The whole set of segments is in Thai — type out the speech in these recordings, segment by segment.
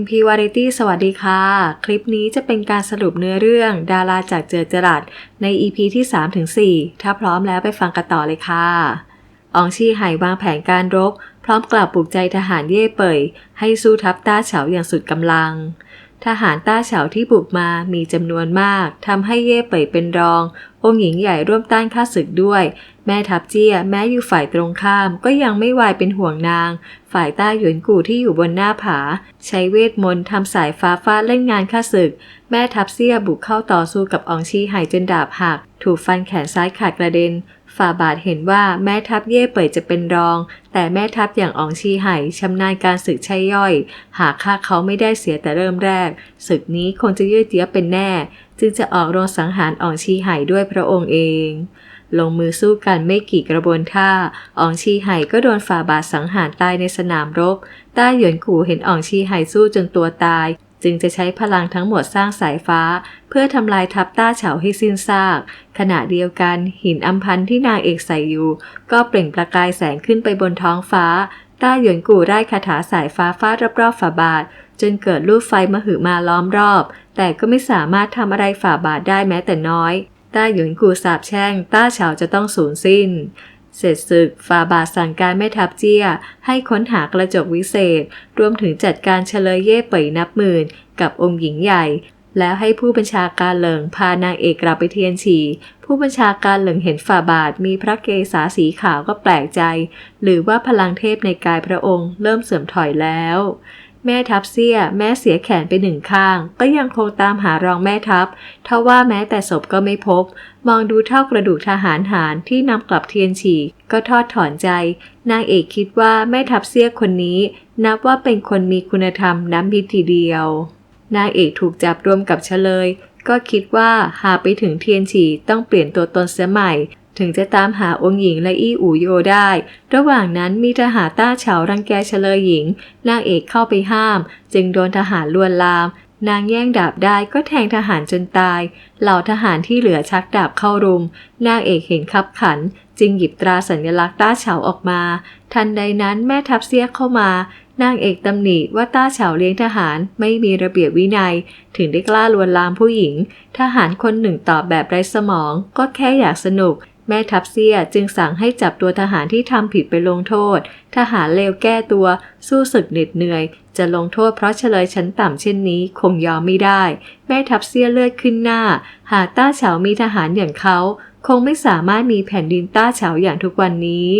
MP Variety สวัสดีค่ะ คลิปนี้จะเป็นการสรุปเนื้อเรื่องดาราจากเจอจรัสใน EP ที่ 3-4 ถ้าพร้อมแล้วไปฟังกันต่อเลยค่ะ อองชีไห่วางแผนการรบ พร้อมกล่าวปลุกใจทหารเย่เป่ย ให้สู้ทัพต้าเฉาอย่างสุดกำลัง ทหารต้าเฉาที่บุกมามีจำนวนมากทำให้เย่เป่ยเป็นรอง องค์หญิงใหญ่ร่วมต้านข้าศึกด้วย แม่ทัพเจี้ยแม้อยู่ฝ่ายตรงข้าม ก็ยังไม่วายเป็นห่วงนาง ฝ่ายต้าหยวนกู่ที่อยู่บนหน้าผา ใช้เวทมนต์ทำสายฟ้าฟาดเล่นงานข้าศึก แม่ทัพเซียบุกเข้าต่อสู้กับอองชีไห่จนดาบหัก ถูกฟันแขนซ้ายขาดกระเด็นฝ่าบาทเห็นว่าแม่ทัพเย่เป่ยจะเป็นรอง แต่แม่ทัพอย่างอองชีไห่ชำนาญการศึกใช่ย่อย หากฆ่าเขาไม่ได้เสียแต่เริ่มแรก ศึกนี้คงจะยืดเยื้อเป็นแน่ จึงจะออกโรงสังหารอองชีไห่ด้วยพระองค์เอง ลงมือสู้กันไม่กี่กระบวนท่าอองชีไห่ก็โดนฝ่าบาทสังหารตายในสนามรบต้าหยวนกู่เห็นอองชีไห่สู้จนตัวตาย จึงจะใช้พลังทั้งหมดสร้างสายฟ้า เพื่อทำลายทัพต้าเฉาให้สิ้นซาก ขณะเดียวกันหินอัมพันธ์ที่นางเอกใส่อยู่ ก็เปล่งประกายแสงขึ้นไปบนท้องฟ้าต้าหยวนกู่ได้คาถาสายฟ้าฟาดรอบๆฝ่าบาท จนเกิดลูกไฟมหึมาล้อมรอบ แต่ก็ไม่สามารถทำอะไรฝ่าบาทได้แม้แต่น้อย ต้าหยวนกูสาบแช่ง ต้าเฉาจะต้องสูญสิ้น เสร็จศึกฝ่าบาทสั่งการแม่ทัพเจี้ย ให้ค้นหากระจกวิเศษ รวมถึงจัดการเฉลยเย่เป่ยนับหมื่น กับองค์หญิงใหญ่ แล้วให้ผู้บัญชาการเหลิงพานางเอกกลับไปเทียนฉีผู้บัญชาการเหลิงเห็นฝ่าบาทมีพระเกศาสีขาวก็แปลกใจ หรือว่าพลังเทพในกายพระองค์เริ่มเสื่อมถอยแล้ว แม่ทัพเสี้ย แม้เสียแขนไปหนึ่งข้าง ก็ยังคงตามหารองแม่ทัพทว่าแม้แต่ศพก็ไม่พบ มองดูเท่ากระดูกทหารหารที่นำกลับเทียนฉีก็ทอดถอนใจ นางเอกคิดว่าแม่ทัพเสี้ยคนนี้ นับว่าเป็นคนมีคุณธรรมน้ำพิธีเดียว นางเอกถูกจับรวมกับเฉลย ก็คิดว่าหาไปถึงเทียนฉีต้องเปลี่ยนตัวตนเสียใหม่ ถึงจะตามหาองค์หญิงและอี้อูโยได้ ระหว่างนั้นมีทหารต้าเฉารังแกเฉลยหญิง นางเอกเข้าไปห้าม จึงโดนทหารลวนลาม นางแย่งดาบได้ก็แทงทหารจนตาย เหล่าทหารที่เหลือชักดาบเข้ารุม นางเอกเห็นคับขัน จึงหยิบตราสัญลักษณ์ต้าเฉาออกมา ทันใดนั้นแม่ทัพเสียเข้ามานางเอกตำหนิว่าต้าเฉาเลี้ยงทหารไม่มีระเบียบวินัย ถึงได้กล้าลวนลามผู้หญิง ทหารคนหนึ่งตอบแบบไร้สมอง ก็แค่อยากสนุก แม่ทัพเสียจึงสั่งให้จับตัวทหารที่ทำผิดไปลงโทษ ทหารเลวแก้ตัวสู้ศึกเหน็ดเหนื่อย จะลงโทษเพราะเฉลยชั้นต่ำเช่นนี้คงยอมไม่ได้ แม่ทัพเสียเลือดขึ้นหน้า หากต้าเฉามีทหารอย่างเขา คงไม่สามารถมีแผ่นดินต้าเฉาอย่างทุกวันนี้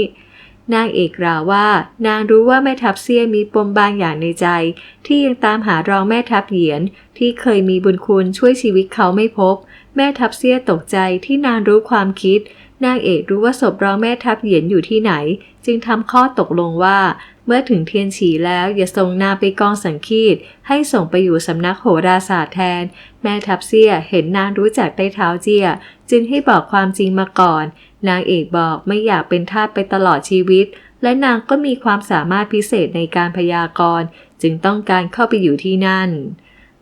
นางเอกกล่าวว่า นางรู้ว่าแม่ทัพเซียมีปมบางอย่างในใจ ที่ยังตามหารองแม่ทัพเหยียน ที่เคยมีบุญคุณช่วยชีวิตเขาไม่พบ แม่ทัพเซียตกใจที่นางรู้ความคิด นางเอกรู้ว่าศพรองแม่ทัพเหยียนอยู่ที่ไหน จึงทำข้อตกลงว่า เมื่อถึงเทียนฉีแล้วอย่าส่งนางไปกองสังคีต ให้ส่งไปอยู่สำนักโหราศาสตร์แทน แม่ทัพเซียเห็นนางรู้จักใต้เท้าเจีย จึงให้บอกความจริงมาก่อน นางเอกบอกไม่อยากเป็นทาสไปตลอดชีวิต และนางก็มีความสามารถพิเศษในการพยากรณ์ จึงต้องการเข้าไปอยู่ที่นั่น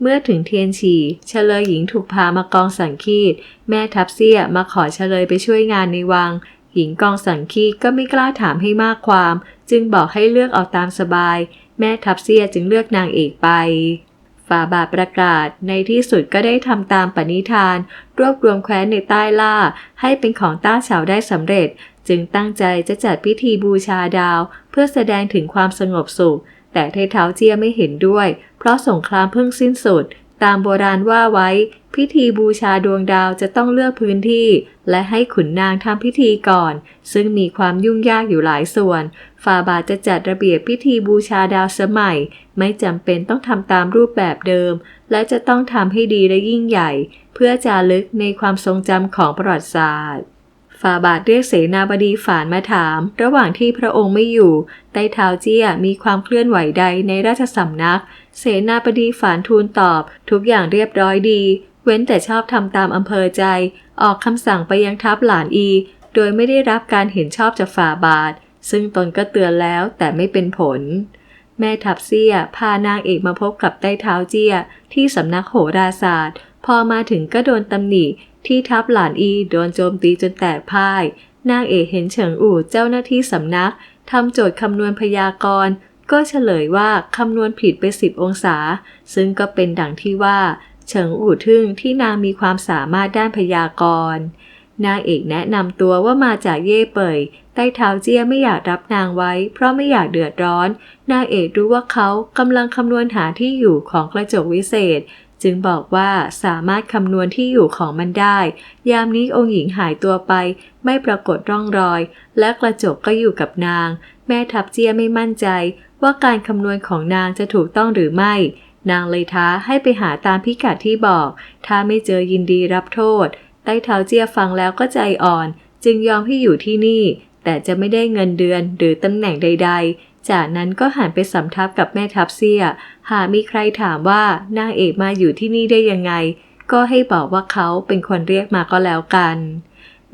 เมื่อถึงเทียนฉีเฉลยหญิงถูกพามากองสังคีต แม่ทัพเสี้ยมาขอเฉลยไปช่วยงานในวัง หญิงกองสังคีตก็ไม่กล้าถามให้มากความ จึงบอกให้เลือกเอาตามสบาย แม่ทัพเสี้ยจึงเลือกนางเอกไปฝ่าบาทประกาศในที่สุดก็ได้ทำตามปณิธาน รวบรวมแคว้นในใต้ล่า ให้เป็นของต้าเฉาได้สำเร็จ จึงตั้งใจจะจัดพิธีบูชาดาว เพื่อแสดงถึงความสงบสุข แต่ไทเท้าเจียไม่เห็นด้วย เพราะสงครามเพิ่งสิ้นสุด ตามโบราณว่าไว้ พิธีบูชาดวงดาวจะต้องเลือกพื้นที่ และให้ขุนนางทำพิธีก่อน ซึ่งมีความยุ่งยากอยู่หลายส่วนฟาบาจะจัดระเบียบพิธีบูชาดาวสมัย ไม่จำเป็นต้องทำตามรูปแบบเดิม และจะต้องทำให้ดีและยิ่งใหญ่ เพื่อจารึกในความทรงจำของประวัติศาสตร์ ฟาบาทเรียกเสนาบดีฝานมาถาม ระหว่างที่พระองค์ไม่อยู่ ใต้เท้าเจี้ยมีความเคลื่อนไหวใดในราชสำนัก เสนาบดีฝานทูลตอบ ทุกอย่างเรียบร้อยดี เว้นแต่ชอบทำตามอำเภอใจ ออกคำสั่งไปยังทัพหลานอี โดยไม่ได้รับการเห็นชอบจากฝ่าบาท ซึ่งตนก็เตือนแล้วแต่ไม่เป็นผลแม่ทัพเสี้ยพานางเอกมาพบกับใต้เท้าเจี้ย ที่สำนักโหราศาสตร์ พอมาถึงก็โดนตำหนิ ที่ทัพหลานอีโดนโจมตีจนแตกพ่าย นางเอกเห็นเฉิงอู่เจ้าหน้าที่สำนักทำโจทย์คำนวณพยากรณ์ก็เฉลยว่าคำนวณผิดไปสิบองศา ซึ่งก็เป็นดังที่ว่า เฉิงอู่ทึ่งที่นางมีความสามารถด้านพยากรณ์นางเอกแนะนำตัวว่ามาจากเย่เป่ยใต้เท้าเจี้ยไม่อยากรับนางไว้ เพราะไม่อยากเดือดร้อน นางเอกรู้ว่าเขากำลังคำนวณหาที่อยู่ของกระจกวิเศษ จึงบอกว่าสามารถคำนวณที่อยู่ของมันได้ ยามนี้องค์หญิงหายตัวไป ไม่ปรากฏร่องรอย และกระจกก็อยู่กับนาง แม่ทัพเจียไม่มั่นใจ ว่าการคำนวณของนางจะถูกต้องหรือไม่ นางเลยท้าให้ไปหาตามพิกัดที่บอก ถ้าไม่เจอยินดีรับโทษ ใต้เท้าเจียฟังแล้วก็ใจอ่อน จึงยอมให้อยู่ที่นี่ แต่จะไม่ได้เงินเดือนหรือตำแหน่งใด ๆ จากนั้นก็หันไปสำทับกับแม่ทัพเสีย หากมีใครถามว่านางเอกมาอยู่ที่นี่ได้ยังไง ก็ให้บอกว่าเขาเป็นคนเรียกมาก็แล้วกัน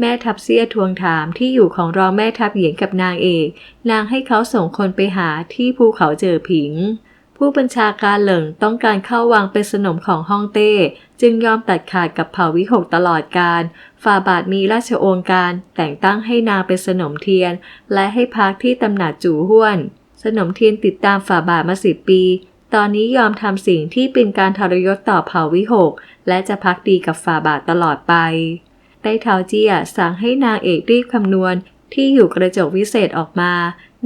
แม่ทัพเสียทวงถามที่อยู่ของรองแม่ทัพเหยียนกับนางเอก นางให้เขาส่งคนไปหาที่ภูเขาเจอผิง ผู้บัญชาการเหลิงต้องการเข้าวังเป็นสนมของฮ่องเต้ จึงยอมตัดขาดกับเผ่าวิหกตลอดการฝ่าบาทมีราชโองการ แต่งตั้งให้นางเป็นสนมเทียน และให้พักที่ตำหนักจู่ห้วน สนมเทียนติดตามฝ่าบาทมาสิบปี ตอนนี้ยอมทำสิ่งที่เป็นการทรยศต่อเผ่าวิหก และจะพักดีกับฝ่าบาทตลอดไปใต้เท้าเจียสั่งให้นางเอกรีบคำนวณที่อยู่กระจกวิเศษออกมา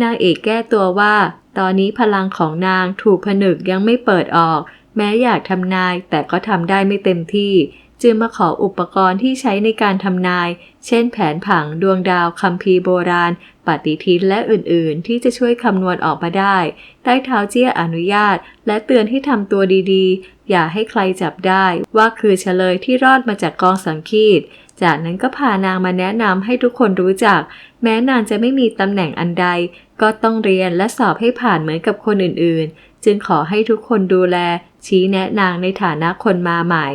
นางเอกแก้ตัวว่า ตอนนี้พลังของนางถูกผนึกยังไม่เปิดออก แม้อยากทำนายแต่ก็ทำได้ไม่เต็มที่ จึงมาขออุปกรณ์ที่ใช้ในการทำนาย เช่นแผนผังดวงดาวคัมภีร์โบราณ ปฏิทินและอื่นๆ ที่จะช่วยคำนวณออกมาได้ ใต้เท้าเจี้ยอนุญาต และเตือนให้ทำตัวดีๆ อย่าให้ใครจับได้ว่าคือเฉลยที่รอดมาจากกองสังคีต จากนั้นก็พานางมาแนะนำให้ทุกคนรู้จัก แม้นางจะไม่มีตำแหน่งอันใด ก็ต้องเรียนและสอบให้ผ่านเหมือนกับคนอื่นๆ จึงขอให้ทุกคนดูแล ชี้แนะนางในฐานะคนมาใหม่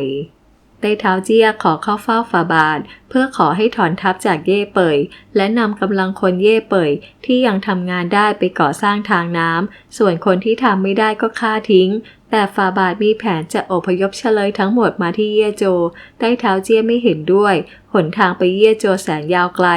ไต้เท้าเจี้ยขอเข้าเฝ้าฝาบาท เพื่อขอให้ถอนทัพจากเย่เป่ยและนำกำลังคนเย่เป่ยที่ยังทำงานได้ไปก่อสร้างทางน้ำส่วนคนที่ทำไม่ได้ก็ฆ่าทิ้ง แต่ฝาบาทมีแผนจะอพยพเฉลยทั้งหมดมาที่เย่โจ ใต้เท้าเจี้ยไม่เห็นด้วย หนทางไปเย่โจแสนยาวไกล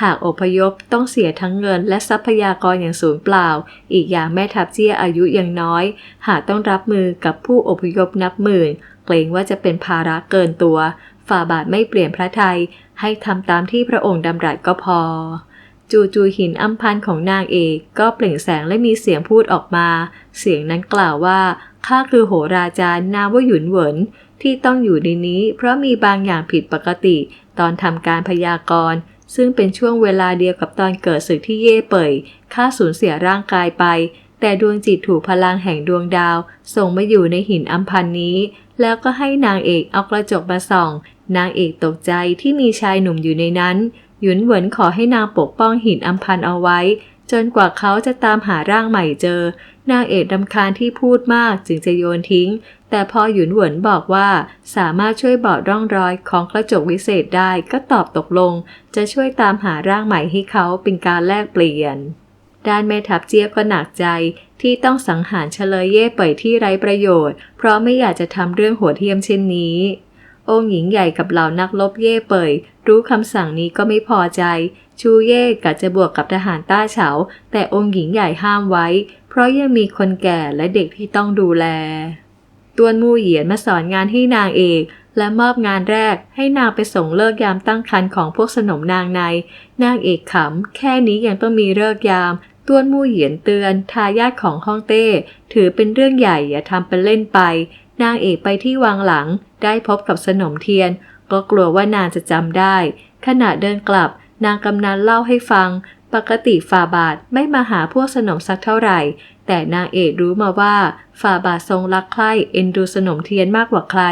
หากอพยพต้องเสียทั้งเงินและทรัพยากรอย่างสูญเปล่า อีกอย่างแม่ทัพเจี้ยอายุยังน้อย หากต้องรับมือกับผู้อพยพนับหมื่น เกรงว่าจะเป็นภาระเกินตัว ฝ่าบาทไม่เปลี่ยนพระทัย ให้ทำตามที่พระองค์ดำรัสก็พอจูจูหินอัมพันของนางเอกก็เปล่งแสงและมีเสียงพูดออกมา เสียงนั้นกล่าวว่า ข้าคือโหราจารย์นามว่าหยุนเหวินที่ต้องอยู่ในนี้ เพราะมีบางอย่างผิดปกติ ตอนทำการพยากรณ์ ซึ่งเป็นช่วงเวลาเดียวกับตอนเกิดศึกที่เย่เป่ยข้าสูญเสียร่างกายไป แต่ดวงจิตถูกพลังแห่งดวงดาว ส่งมาอยู่ในหินอัมพันนี้ แล้วก็ให้นางเอกเอากระจกมาส่อง นางเอกตกใจที่มีชายหนุ่มอยู่ในนั้น หยุนเหวินขอให้นางปกป้องหินอัมพันเอาไว้ จนกว่าเขาจะตามหาร่างใหม่เจอ นางเอกดำคาญที่พูดมากจึงจะโยนทิ้ง แต่พอหยุนหวนบอกว่าสามารถช่วยบอกร่องรอยของกระจกวิเศษได้ก็ตอบตกลง จะช่วยตามหาร่างใหม่ให้เขาเป็นการแลกเปลี่ยน ด้านแม่ทัพเจี๊ยบก็หนักใจที่ต้องสังหารเฉลยเย่เป่ยที่ไร้ประโยชน์ เพราะไม่อยากจะทำเรื่องโหัวเทียมเช่นนี้ องค์หญิงใหญ่กับเหล่านักลบเย่เป่ยรู้คำสั่งนี้ก็ไม่พอใจ ชูเย่กะจะบวกกับทหารต้าเฉา แต่องค์หญิงใหญ่ห้ามไว้ เพราะยังมีคนแก่และเด็กที่ต้องดูแล ตวนมู่เหยียนมาสอนงานให้นางเอกและมอบงานแรกให้นางไปส่งเลิกยามตั้งครรภ์ของพวกสนมนางใน นางเอกขำ แค่นี้ยังต้องมีเลิกยาม ต้วนมู่เหยียนเตือน ทายาทของฮ่องเต้ ถือเป็นเรื่องใหญ่อย่าทำเป็นเล่นไป นางเอกไปที่วังหลัง ได้พบกับสนมเทียน ก็กลัวว่านางจะจำได้ ขณะเดินกลับ นางกำนันเล่าให้ฟัง ปกติฝ่าบาทไม่มาหาพวกสนมสักเท่าไหร่ แต่นางเอกรู้มาว่าฝ่าบาททรงรักใคร่เอ็นดูสนมเทียนมากกว่าใคร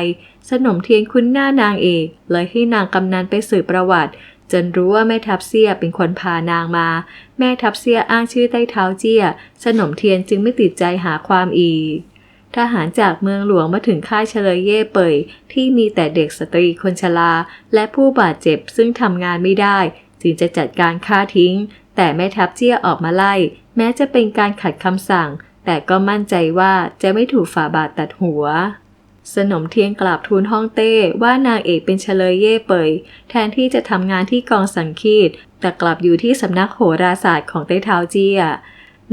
สนมเทียนคุ้นหน้านางเอกเลยให้นางกำนันไปสืบประวัติ จนรู้ว่าแม่ทัพเสียเป็นคนพานางมา แม่ทัพเสียอ้างชื่อใต้เท้าเจี้ย สนมเทียนจึงไม่ติดใจหาความอีกทหารจากเมืองหลวงมาถึงค่ายเฉลยเย่เป่ยที่มีแต่เด็กสตรีคนชราและผู้บาดเจ็บซึ่งทำงานไม่ได้ จึงจะจัดการฆ่าทิ้ง แต่แม่ทัพเจี้ยออกมาไล่ แม้จะเป็นการขัดคำสั่ง แต่ก็มั่นใจว่าจะไม่ถูกฝ่าบาทตัดหัว สนมเทียนกราบทูลฮ่องเต้ว่านางเอกเป็นเฉลยเย่เปย แทนที่จะทำงานที่กองสังคีต แต่กลับอยู่ที่สำนักโหราศาสตร์ของไต้เท้าเจี้ย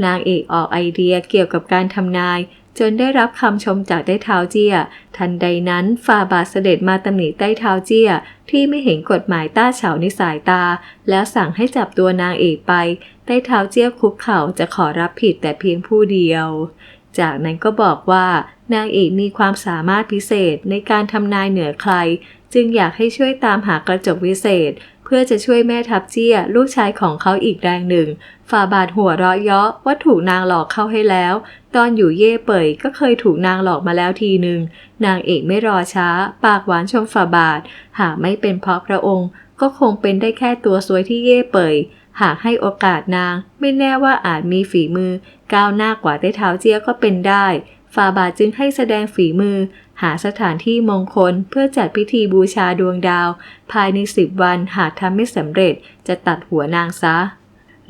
นางเอกออกไอเดียเกี่ยวกับการทำนาย จนได้รับคำชมจากได้เท้าเจีย ทันใดนั้นฝ่าบาทเสด็จมาตำหนิใต้เท้าเจีย ที่ไม่เห็นกฎหมายต้าเฉาในสายตา แล้วสั่งให้จับตัวนางเอกไป ใต้เท้าเจียคุกเข่าจะขอรับผิดแต่เพียงผู้เดียว จากนั้นก็บอกว่านางเอกมีความสามารถพิเศษในการทำนายเหนือใคร จึงอยากให้ช่วยตามหากระจกวิเศษ เพื่อจะช่วยแม่ทัพเจี้ยลูกชายของเขาอีกแรงหนึ่ง ฝ่าบาทหัวเราะเยาะว่าถูกนางหลอกเข้าให้แล้ว ตอนอยู่เย่เป่ยก็เคยถูกนางหลอกมาแล้วทีหนึ่ง นางเอกไม่รอช้า ปากหวานชมฝ่าบาท หากไม่เป็นเพราะพระองค์ ก็คงเป็นได้แค่ตัวสวยที่เย่เป่ยหากให้โอกาสนาง ไม่แน่ว่าอาจมีฝีมือ ก้าวหน้ากว่าได้เท้าเจี้ยก็เป็นได้ฝ่าบาทจึงให้แสดงฝีมือ หาสถานที่มงคลเพื่อจัดพิธีบูชาดวงดาว ภายในสิบวันหากทำไม่สำเร็จจะตัดหัวนางซะ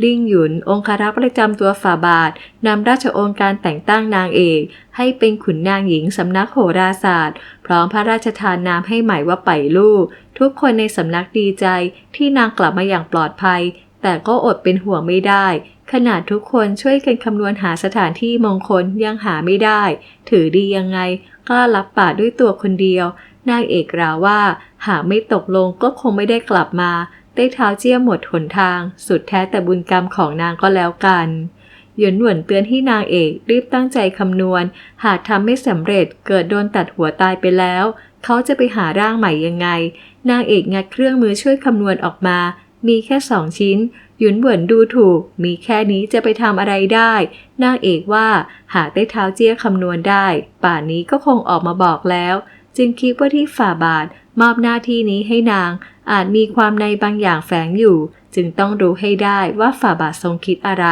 ลิ่งหยุน องคารักษ์ประจำตัวฝ่าบาท นำราชโองการแต่งตั้งนางเอก ให้เป็นขุนนางหญิงสำนักโหราศาสตร์ พร้อมพระราชทานนามให้ใหม่ว่าไปลูกทุกคนในสำนักดีใจที่นางกลับมาอย่างปลอดภัย แต่ก็อดเป็นห่วงไม่ได้ ขนาดทุกคนช่วยกันคำนวณหาสถานที่มงคลยังหาไม่ได้ ถือดียังไงกล้ารับปากด้วยตัวคนเดียวนางเอกกล่าวว่า หากไม่ตกลงก็คงไม่ได้กลับมา ได้เท้าเจี้ยหมดหนทาง สุดแท้แต่บุญกรรมของนางก็แล้วกันหยวนหวนเตือนให้นางเอกรีบตั้งใจคำนวณ หากทำไม่สำเร็จเกิดโดนตัดหัวตายไปแล้ว เขาจะไปหาร่างใหม่ยังไง นางเอกงัดเครื่องมือช่วยคำนวณออกมา มีแค่สองชิ้น หยุนเหวินดูถูก มีแค่นี้จะไปทำอะไรได้ นางเอกว่า หากได้เท้าเจี้ยคำนวณได้ ป่านนี้ก็คงออกมาบอกแล้ว จึงคิดว่าที่ฝ่าบาทมอบหน้าที่นี้ให้นาง อาจมีความในบางอย่างแฝงอยู่ จึงต้องรู้ให้ได้ว่าฝ่าบาททรงคิดอะไร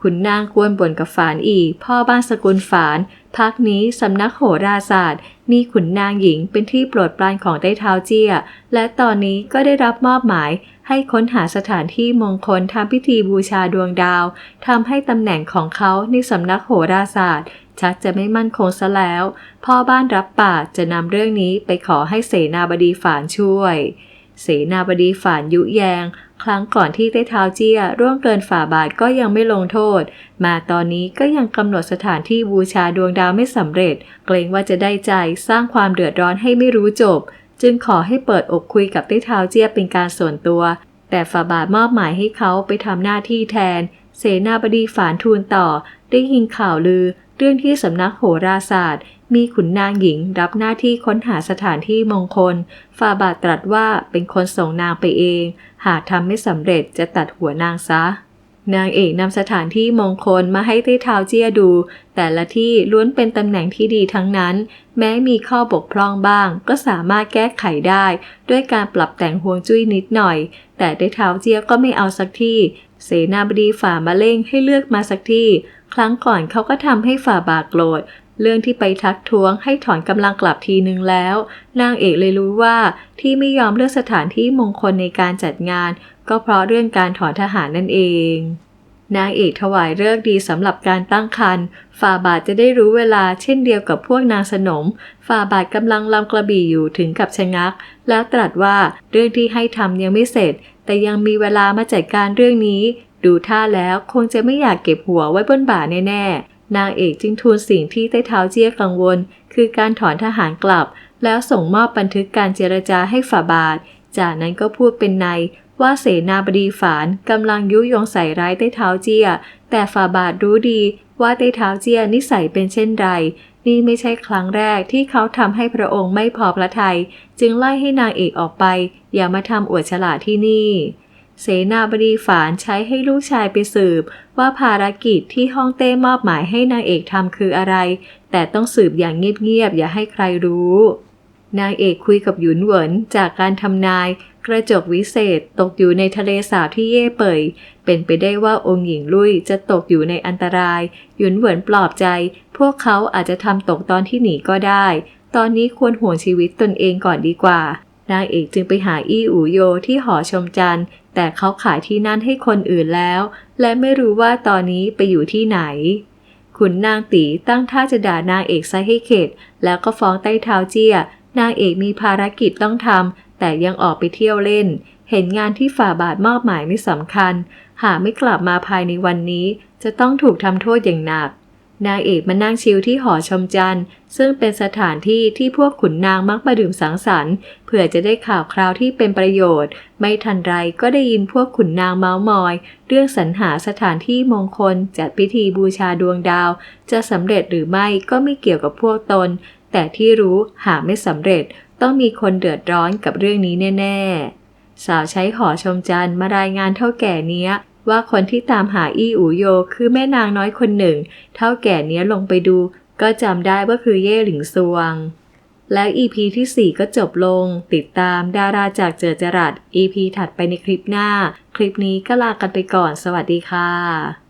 ขุนนางกวนบ่นกับฝานอีพ่อบ้านสกุลฝาน พักนี้สำนักโหราศาสตร์ มีขุนนางหญิงเป็นที่โปรดปรานของได้เท้าเจี้ย และตอนนี้ก็ได้รับมอบหมาย ให้ค้นหาสถานที่มงคลทำพิธีบูชาดวงดาวทำให้ตำแหน่งของเขาในสำนักโหราศาสตร์ ชักจะไม่มั่นคงซะแล้ว พ่อบ้านรับปากจะนำเรื่องนี้ไปขอให้เสนาบดีฝานช่วย เสนาบดีฝานยุแยง ครั้งก่อนที่ได้เท้าเจี้ยร่วงเกินฝ่าบาทก็ยังไม่ลงโทษ มาตอนนี้ก็ยังกำหนดสถานที่บูชาดวงดาวไม่สำเร็จ เกรงว่าจะได้ใจสร้างความเดือดร้อนให้ไม่รู้จบ จึงขอให้เปิดอกคุยกับได้เท้าเจี้ยเป็นการส่วนตัว แต่ฝ่าบาทมอบหมายให้เขาไปทำหน้าที่แทน เสนาบดีฝานทูลต่อ ได้ยินข่าวลือ เรื่องที่สำนักโหราศาสตร์ มีขุนนางหญิงรับหน้าที่ค้นหาสถานที่มงคลฝ่าบาทตรัสว่าเป็นคนส่งนางไปเอง หากทำไม่สำเร็จจะตัดหัวนางซะ นางเอกนำสถานที่มงคลมาให้ใต้เท้าเจี้ยดู แต่ละที่ล้วนเป็นตำแหน่งที่ดีทั้งนั้น แม้มีข้อบกพร่องบ้าง ก็สามารถแก้ไขได้ ด้วยการปรับแต่งฮวงจุ้ยนิดหน่อย แต่ได้เท้าเจี้ยก็ไม่เอาสักที่ เสนาบดีฝ่ามาเล่งให้เลือกมาสักที่ ครั้งก่อนเขาก็ทำให้ฝ่าบากโกรธ เรื่องที่ไปทักท้วงให้ถอนกำลังกลับทีนึงแล้ว นางเอกเลยรู้ว่าที่ไม่ยอมเลือกสถานที่มงคลในการจัดงาน ก็เพราะเรื่องการถอนทหารนั่นเอง นางเอกถวายเลิกดีสำหรับการตั้งครรภ์ฝ่าบาทจะได้รู้เวลาเช่นเดียวกับพวกนางสนม ฝ่าบาทกำลังลำกระบี่อยู่ถึงกับชะงัก แล้วตรัสว่าเรื่องที่ให้ทำยังไม่เสร็จ แต่ยังมีเวลามาจัดการเรื่องนี้ ดูท่าแล้วคงจะไม่อยากเก็บหัวไว้บนบ่าแน่ๆ นางเอกจึงทูลสิ่งที่ใต้เท้าเจี้ยกังวล คือการถอนทหารกลับ แล้วส่งมอบบันทึกการเจรจาให้ฝ่าบาท จากนั้นก็พูดเป็นในว่าเสนาบดีฝานกำลังยุยงใส่ร้ายใต้เท้าเจี้ย แต่ฝ่าบาทรู้ดีว่าใต้เท้าเจี้ยนิสัยเป็นเช่นไร นี่ไม่ใช่ครั้งแรกที่เขาทำให้พระองค์ไม่พอพระทยัยจึงไล่ให้นางเอกออกไป อย่ามาทำอวดฉลาดที่นี่ เสนาบดีฝานใช้ให้ลูกชายไปสืบ ว่าภารกิจที่ฮ่องเต้มอบหมายให้นางเอกทำคืออะไร แต่ต้องสืบอย่างเงียบๆอย่าให้ใครรู้ นางเอกคุยกับหยุนเหวินจากการทำนาย กระจกวิเศษตกอยู่ในทะเลสาบที่เย่เป่ย เป็นไปได้ว่าองค์หญิงลุยจะตกอยู่ในอันตราย หยุนเหวินปลอบใจ พวกเขาอาจจะทำตกตอนที่หนีก็ได้ ตอนนี้ควรห่วงชีวิตตนเองก่อนดีกว่านางเอกจึงไปหาอี้อูโยที่หอชมจันทร์ แต่เขาขายที่นั่นให้คนอื่นแล้ว และไม่รู้ว่าตอนนี้ไปอยู่ที่ไหน ขุนนางตีตั้งท่าจะด่านางเอกซะให้เข็ด แล้วก็ฟ้องใต้เท้าเจี้ย นางเอกมีภารกิจต้องทำแต่ยังออกไปเที่ยวเล่น เห็นงานที่ฝ่าบาทมอบหมายไม่สำคัญ หากไม่กลับมาภายในวันนี้ จะต้องถูกทำโทษอย่างหนัก นางเอกมานั่งชิลที่หอชมจันทร์ ซึ่งเป็นสถานที่ที่พวกขุนนางมักมาดื่มสังสรรค์เพื่อจะได้ข่าวคราวที่เป็นประโยชน์ ไม่ทันไรก็ได้ยินพวกขุนนางเมาส์มอย เรื่องสรรหาสถานที่มงคลจัดพิธีบูชาดวงดาว จะสำเร็จหรือไม่ก็ไม่เกี่ยวกับพวกตน แต่ที่รู้หากไม่สำเร็จ ต้องมีคนเดือดร้อนกับเรื่องนี้แน่ ๆ สาวใช้หอชมจันทร์มารายงานเท่าแก่เนี้ย ว่าคนที่ตามหาอี้อูโยคือแม่นางน้อยคนหนึ่ง เท่าแก่เนี้ยลงไปดู ก็จำได้ว่าคือเย่หลิงซวง แล้ว EP ที่ 4 ก็จบลง ติดตามดาราจากเจอจรัส EP ถัดไปในคลิปหน้า คลิปนี้ก็ลากันไปก่อน สวัสดีค่ะ